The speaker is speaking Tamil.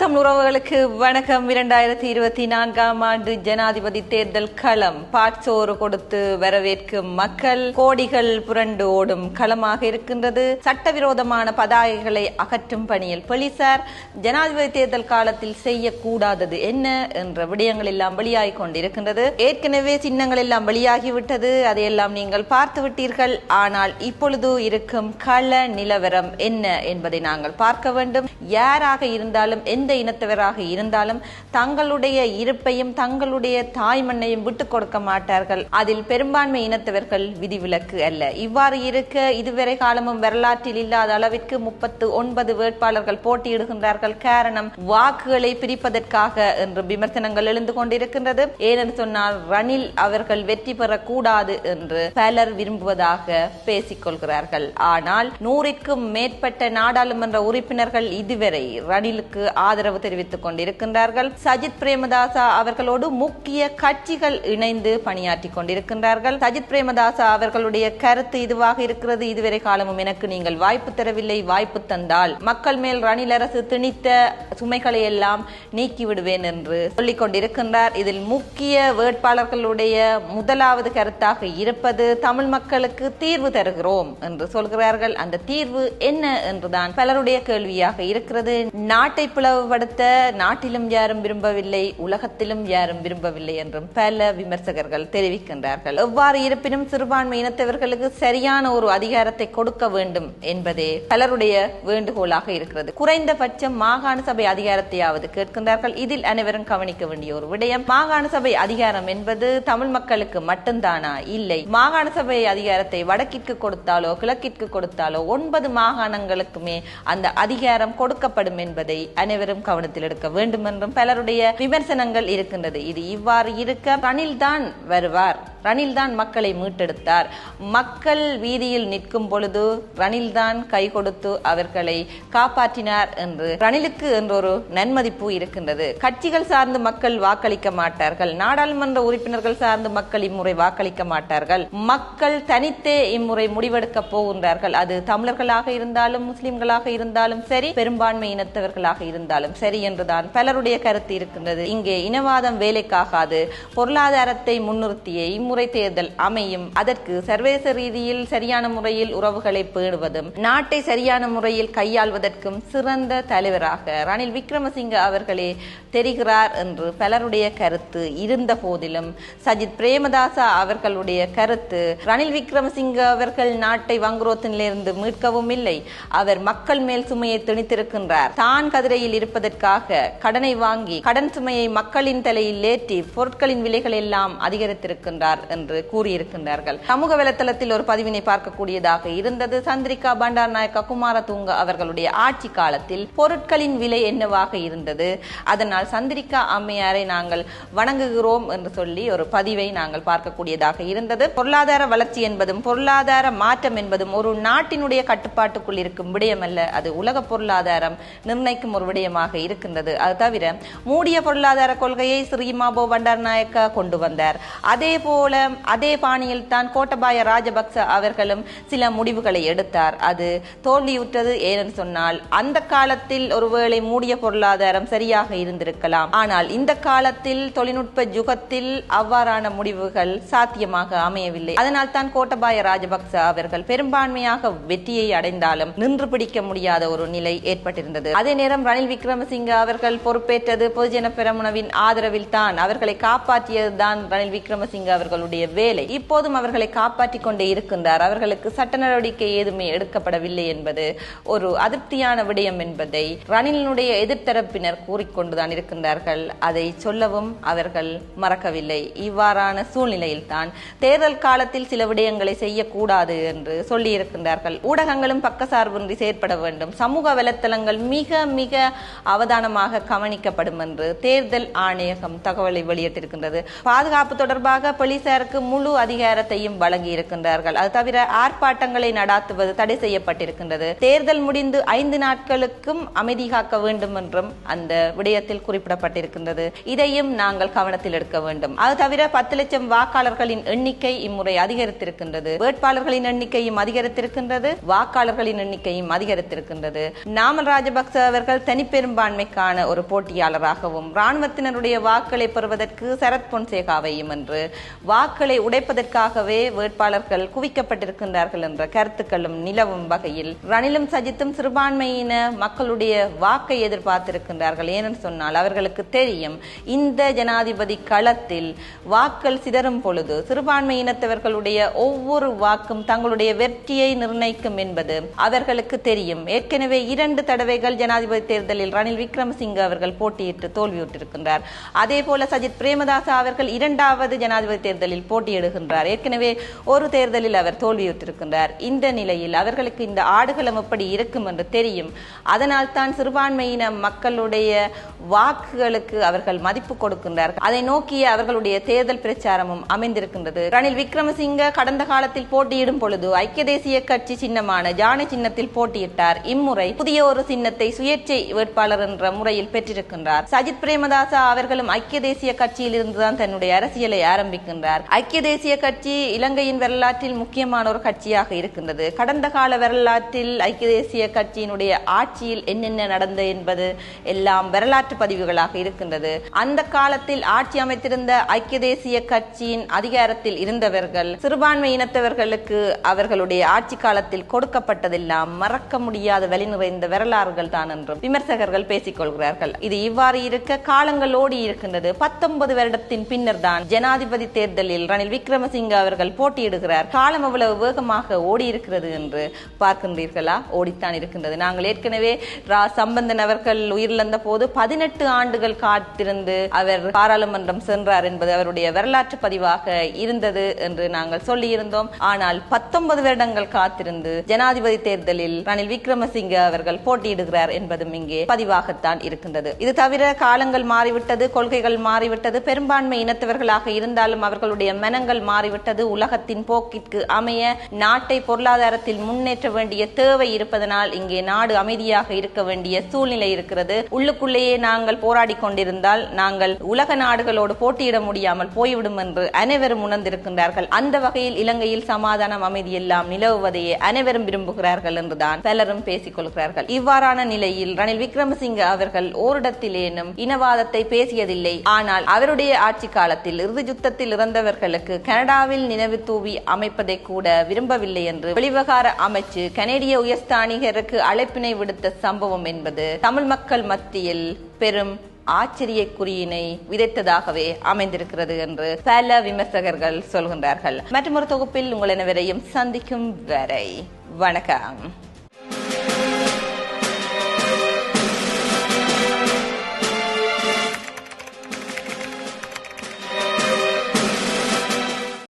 தமிழ் உறவுகளுக்கு வணக்கம். இரண்டாயிரத்தி இருபத்தி நான்காம் ஆண்டு ஜனாதிபதி தேர்தல் களம். பாட்சோறு கொடுத்து வரவேற்கும் மக்கள் கோடிகள் புரண்டு ஓடும் களமாக இருக்கின்றது. சட்டவிரோதமான பதாகைகளை அகற்றும் பணியில் போலீசார் ஜனாதிபதி தேர்தல் காலத்தில் செய்யக்கூடாதது என்ன என்ற விடயங்கள் எல்லாம் வெளியாகிக் கொண்டிருக்கின்றது. ஏற்கனவே சின்னங்கள் எல்லாம் வெளியாகிவிட்டது. அதையெல்லாம் நீங்கள் பார்த்து விட்டீர்கள். ஆனால் இப்பொழுது இருக்கும் கள நிலவரம் என்ன என்பதை நாங்கள் பார்க்க வேண்டும். யாராக இருந்தாலும் எந்த எந்த இனத்தவராக இருந்தாலும் தங்களுடைய இருப்பையும் தங்களுடைய தாய் மண்ணையும் விட்டு கொடுக்க மாட்டார்கள். அதில் பெரும்பான்மை இனத்தவர்கள் விதிவிலக்கு அல்ல. இவ்வாறு இருக்க இதுவரை காலமும் வரலாற்றில் இல்லாத அளவிற்கு முப்பத்து ஒன்பது வேட்பாளர்கள் போட்டியிடுகின்றார்கள். காரணம் வாக்குகளை பிரிப்பதற்காக என்று விமர்சனங்கள் எழுந்து கொண்டிருக்கின்றது. ஏனென்று சொன்னால் ரணில் அவர்கள் வெற்றி பெறக்கூடாது என்று பலர் விரும்புவதாக பேசிக் கொள்கிறார்கள் ஆனால் நூறிற்கும் மேற்பட்ட நாடாளுமன்ற உறுப்பினர்கள் இதுவரை ரணிலுக்கு ஆதரவு தெரிவித்துக் கொண்டிருக்கின்றார்கள். சஜித் பிரேமதாசா அவர்களோடு முக்கிய கட்சிகள் இணைந்து பணியாற்றி கொண்டிருக்கின்றார்கள். சஜித் பிரேமதாசா அவர்களுடைய கருத்து இதுவாக இருக்கிறது. இதுவரை காலமும் எனக்கு நீங்கள் வாய்ப்பு தரவில்லை வாய்ப்பு தந்தால் மக்கள் மேல் ரணில் அரசு திணித்த சுமைகளை எல்லாம் நீக்கி விடுவேன் என்று சொல்லிக் கொண்டிருக்கின்றார். இதில் முக்கிய வேட்பாளர்களுடைய முதலாவது கருத்தாக இருப்பது தமிழ் மக்களுக்கு தீர்வு தருகிறோம் என்று சொல்கிறார்கள். அந்த தீர்வு என்ன என்றுதான் பலருடைய கேள்வியாக இருக்கிறது. நாட்டை பிளவுபடுத்த நாட்டிலும் யாரும் விரும்பவில்லை உலகத்திலும் யாரும் விரும்பவில்லை என்றும் பல விமர்சகர்கள் தெரிவிக்கின்றார்கள். எவ்வாறு இருப்பினும் சிறுபான்மை இனத்தவர்களுக்கு சரியான ஒரு அதிகாரத்தை கொடுக்க வேண்டும் என்பதே பலருடைய வேண்டுகோளாக இருக்கிறது. குறைந்தபட்சம் மாகாண சபை அதிகாரத்தையாவது கேட்கின்றார்கள். இதில் அனைவரும் கவனிக்க வேண்டிய ஒரு விடயம் மாகாண சபை அதிகாரம் என்பது தமிழ் மக்களுக்கு மட்டும்தானா? இல்லை. மாகாண சபை அதிகாரத்தை வடக்கிற்கு கொடுத்தாலோ கிழக்கிற்கு கொடுத்தாலோ ஒன்பது மாகாணங்களுக்குமே அந்த அதிகாரம் கொடுக்கப்படும் என்பதை அனைவரும் கவனத்தில் எடுக்க வேண்டும் என்றும் பலருடைய விமர்சனங்கள் இருக்கின்றது. இது இவ்வாறு இருக்க ரணில் தான் வருவார். ரணில் தான் மக்களை மீட்டெடுத்தார். மக்கள் வீதியில் நிற்கும் பொழுது ரணில் தான் கை கொடுத்து அவர்களை காப்பாற்றினார் என்று ரணிலுக்கு என்றொரு நன்மதிப்பு இருக்கின்றது. கட்சிகள் சார்ந்து மக்கள் வாக்களிக்க மாட்டார்கள். நாடாளுமன்ற உறுப்பினர்கள் சார்ந்து மக்கள் இம்முறை வாக்களிக்க மாட்டார்கள். மக்கள் தனித்தே இம்முறை முடிவெடுக்க போகின்றார்கள். அது தமிழர்களாக இருந்தாலும் முஸ்லிம்களாக இருந்தாலும் சரி பெரும்பான்மை இனத்தவர்களாக இருந்தாலும் சரி என்றுதான் பலருடைய கருத்து இருக்கின்றது. இங்கே இனவாதம் வேலைக்காகாது. பொருளாதாரத்தை முன்னிறுத்திய இம்முறை தேர்தல் அமையும். அதற்கு சர்வதேச ரீதியில் சரியான முறையில் உறவுகளை பேணுவதும் நாட்டை சரியான முறையில் கையாள்வதற்கும் சிறந்த தலைவராக ரணில் விக்ரமசிங்க அவர்களே தெரிகிறார் என்று பலருடைய கருத்து இருந்த போதிலும் சஜித் பிரேமதாசா அவர்களுடைய கருத்து ரணில் விக்ரமசிங்க அவர்கள் நாட்டை வங்குரோத்திலிருந்து மீட்கவும் இல்லை அவர் மக்கள் மேல் சுமையை திணித்திருக்கின்றார். தான் கதிரையில் இருப்பதற்காக கடனை வாங்கி கடன் சுமையை மக்களின் தலையில் ஏற்றி பொருட்களின் விலைகள் எல்லாம் அதிகரித்திருக்கின்றார். என்று கூறியிருக்கின்றார்கள். சமூக வலைத்தளத்தில் ஒரு பதிவினை பார்க்கக்கூடியதாக இருந்தது. சந்திரிகா பண்டார் நாயக்கா குமாரதுங்க அவர்களுடைய ஆட்சி காலத்தில் பொருட்களின் விலை என்னவாக இருந்தது? அதனால் சந்திரிகா அம்மையாரை நாங்கள் வணங்குகிறோம் என்று சொல்லி ஒரு பதிவை நாங்கள் பார்க்கக்கூடியதாக இருந்தது. பொருளாதார வளர்ச்சி என்பதும் பொருளாதார மாற்றம் என்பதும் ஒரு நாட்டினுடைய கட்டுப்பாட்டுக்குள் இருக்கும் விடயம் அல்ல அது உலக பொருளாதாரம் நிர்ணயிக்கும் ஒரு விடயமாக இருக்கின்றது. அது தவிர மூடிய பொருளாதார கொள்கையை ஸ்ரீமாபோ பண்டார் நாயக்கா கொண்டு வந்தார். அதே போல் அதே பாணியில் தான் கோட்டபாய ராஜபக்ச அவர்களும் சில முடிவுகளை எடுத்தார். அது தோல்வியுற்றது ஏனென்று சொன்னால் அந்த காலத்தில் ஒருவேளை மூடிய பொருளாதாரம் சரியாக இருந்திருக்கலாம். ஆனால் இந்த காலத்தில் தொழில்நுட்ப யுகத்தில் அவ்வாறான முடிவுகள் சாத்தியமாக அமையவில்லை. அதனால் தான் கோட்டபாய ராஜபக்ச அவர்கள் பெரும்பான்மையாக வெற்றியை அடைந்தாலும் நின்று பிடிக்க முடியாத ஒரு நிலை ஏற்பட்டிருந்தது. அதே நேரம் ரணில் விக்ரமசிங்க அவர்கள் பொறுப்பேற்றது பொதுஜன பெரமுனவின் ஆதரவில் தான் அவர்களை காப்பாற்றியதுதான் ரணில் விக்ரமசிங்க அவர்களுடைய வேலை. இப்போதும் அவர்களை காப்பாற்றிக் கொண்டே இருக்கின்றார். அவர்களுக்கு சட்ட நடவடிக்கை ஏதுமே எடுக்கப்படவில்லை என்பது ஒரு அதிருப்தியான விடயம் என்பதை ரணிலினுடைய எதிர்த்தரப்பினர் கூறிக்கொண்டுதான் இருக்கின்றார்கள். அதை சொல்லவும் அவர்கள் மறக்கவில்லை. இவ்வாறான சூழ்நிலையில் தான் தேர்தல் காலத்தில் சில விடயங்களை செய்யக்கூடாது என்று சொல்லி இருக்கின்றார்கள் ஊடகங்களும் பக்கசார்பின்றி செயற்பட வேண்டும். சமூக வலைத்தளங்கள் மிக மிக அவதானமாக கவனிக்கப்படும் என்று தேர்தல் ஆணையகம் தகவலை வெளியிட்டிருக்கின்றது. பாதுகாப்பு தொடர்பாக போலீஸ் போலீசாருக்கு முழு அதிகாரத்தையும் வழங்கி இருக்கின்றார்கள் அது தவிர ஆர்ப்பாட்டங்களை நடாத்துவது தடை செய்யப்பட்டிருக்கின்றது. தேர்தல் முடிந்து ஐந்து நாட்களுக்கும் அமைதி காக்க வேண்டும் என்றும் அந்த விடயத்தில் குறிப்பிடப்பட்டிருக்கின்றது. இதையும் நாங்கள் கவனத்தில் எடுக்க வேண்டும். அது தவிர பத்து லட்சம் வாக்காளர்களின் எண்ணிக்கை இம்முறை அதிகரித்திருக்கின்றது. வேட்பாளர்களின் எண்ணிக்கையும் அதிகரித்திருக்கின்றது. வாக்காளர்களின் எண்ணிக்கையும் அதிகரித்திருக்கின்றது. நாமல் ராஜபக்ச அவர்கள் தனிப்பெரும்பான்மைக்கான ஒரு போட்டியாளராகவும் ராணுவத்தினருடைய வாக்களை பெறுவதற்கு சரத் பொன்சேகாவையும் என்று வாக்களை உடைப்பதற்காகவே வேட்பாளர்கள் குவிக்கப்பட்டிருக்கின்றார்கள் என்ற கருத்துக்களும் நிலவும் வகையில். ரணிலும் சஜித்தும் சிறுபான்மையின மக்களுடைய வாக்கை எதிர்பார்த்திருக்கின்றார்கள். ஏனென்று சொன்னால் அவர்களுக்கு தெரியும் இந்த ஜனாதிபதி களத்தில் வாக்கள் சிதறும் பொழுது சிறுபான்மையினத்தவர்களுடைய ஒவ்வொரு வாக்கும் தங்களுடைய வெற்றியை நிர்ணயிக்கும் என்பது அவர்களுக்கு தெரியும். ஏற்கனவே இரண்டு தடவைகள் ஜனாதிபதி தேர்தலில் ரணில் விக்ரமசிங்க அவர்கள் போட்டியிட்டு தோல்வியுற்றிருக்கின்றார். அதே போல சஜித் பிரேமதாசா அவர்கள் இரண்டாவது ஜனாதிபதி தேர்தல் தேர்தலில் போட்டியிடுகின்றார். ஏற்கனவே ஒரு தேர்தலில் அவர் தோல்வியுற்றிருக்கின்றார். இந்த நிலையில் அவர்களுக்கு இந்த ஆடுகளம் எப்படி இருக்கும் என்று தெரியும். அதனால் தான் சிறுபான்மையின மக்களுடைய வாக்குகளுக்கு அவர்கள் மதிப்பு கொடுக்கின்றார்கள். அதை நோக்கிய அவர்களுடைய தேர்தல் பிரச்சாரமும் அமைந்திருக்கின்றது. ரணில் விக்ரமசிங்க கடந்த காலத்தில் போட்டியிடும் பொழுது ஐக்கிய தேசிய கட்சி சின்னமான ஜானி சின்னத்தில் போட்டியிட்டார். இம்முறை புதிய ஒரு சின்னத்தை சுயேட்சை வேட்பாளர் என்ற முறையில் பெற்றிருக்கின்றார். சஜித் பிரேமதாசா அவர்களும் ஐக்கிய தேசிய கட்சியில் இருந்துதான் தன்னுடைய அரசியலை ஆரம்பிக்கின்றார். ஐக்கிய தேசிய கட்சி இலங்கையின் வரலாற்றில் முக்கியமான ஒரு கட்சியாக இருக்கின்றது. கடந்த கால வரலாற்றில் ஐக்கிய தேசிய கட்சியினுடைய ஆட்சியில் என்னென்ன நடந்தது என்பது எல்லாம் வரலாற்று பதிவுகளாக இருக்கின்றது. அந்த காலத்தில் ஆட்சி அமைத்திருந்த ஐக்கிய தேசிய கட்சியின் அதிகாரத்தில் இருந்தவர்கள் சிறுபான்மை இனத்தவர்களுக்கு அவர்களுடைய ஆட்சி காலத்தில் கொடுக்கப்பட்டதெல்லாம் மறக்க முடியாத வழி நிறைந்த வரலாறுகள் தான் என்றும் விமர்சகர்கள் பேசிக் கொள்கிறார்கள். இது இவ்வாறு இருக்க காலங்கள் ஓடி இருக்கின்றது. பத்தொன்பது வருடத்தின் பின்னர் தான் ஜனாதிபதி தேர்தல் தேர்தலில் ரணில் விக்ரமசிங்க அவர்கள் போட்டியிடுகிறார். காலம் அவ்வளவு வேகமாக ஓடி இருக்கிறது என்று பார்க்கின்றீர்களா? ஓடித்தான் இருக்கின்றது. நாங்கள் ஏற்கனவே ரா. சம்பந்தன் அவர்கள் உயிரிழந்த போது பதினெட்டு ஆண்டுகள் காத்திருந்து அவர் பாராளுமன்றம் சென்றார் என்பது அவருடைய வரலாற்று பதிவாக இருந்தது என்று நாங்கள் சொல்லியிருந்தோம். ஆனால் பத்தொன்பது வருடங்கள் காத்திருந்து ஜனாதிபதி தேர்தலில் ரணில் விக்ரமசிங்க அவர்கள் போட்டியிடுகிறார் என்பதும் இங்கே பதிவாகத்தான் இருக்கின்றது. இது தவிர காலங்கள் மாறிவிட்டது கொள்கைகள் மாறிவிட்டது பெரும்பான்மை இனத்தவர்களாக இருந்தாலும் அவர்களுடைய மனங்கள் மாறிவிட்டது. உலகத்தின் போக்கிற்கு அமைய நாட்டை பொருளாதாரத்தில் முன்னேற்ற வேண்டிய தேவை இருப்பதனால் இங்கே நாடு அமைதியாக இருக்க வேண்டிய சூழ்நிலை இருக்கிறது. உள்ளுக்குள்ளேயே நாங்கள் போராடி கொண்டிருந்தால் நாங்கள் உலக நாடுகளோடு போட்டியிட முடியாமல் போய்விடும் என்று அனைவரும் உணர்ந்திருக்கின்றார்கள். அந்த வகையில் இலங்கையில் சமாதானம் அமைதி எல்லாம் நிலவுவதையே அனைவரும் விரும்புகிறார்கள் என்றுதான் பலரும் பேசிக் கொள்கிறார்கள். இவ்வாறான நிலையில் ரணில் விக்ரமசிங்க அவர்கள் ஓரிடத்திலேனும் இனவாதத்தை பேசியதில்லை. ஆனால் அவருடைய ஆட்சி காலத்தில் இறுதி யுத்தத்தில் இறந்த இறந்தவர்களுக்கு கனடாவில் நினைவு தூவி அமைப்பதை கூட விரும்பவில்லை என்று வெளிவகார அமைச்சு கனேடிய உயர்ஸ்தானிகருக்கு அழைப்பினை விடுத்த சம்பவம் என்பது தமிழ் மக்கள் மத்தியில் பெரும் ஆச்சரிய குறியினை விதைத்ததாகவே அமைந்திருக்கிறது என்று பல விமர்சகர்கள் சொல்கின்றார்கள். மற்றொரு தொகுப்பில் உங்கள் அனைவரையும் சந்திக்கும் வரை வணக்கம்.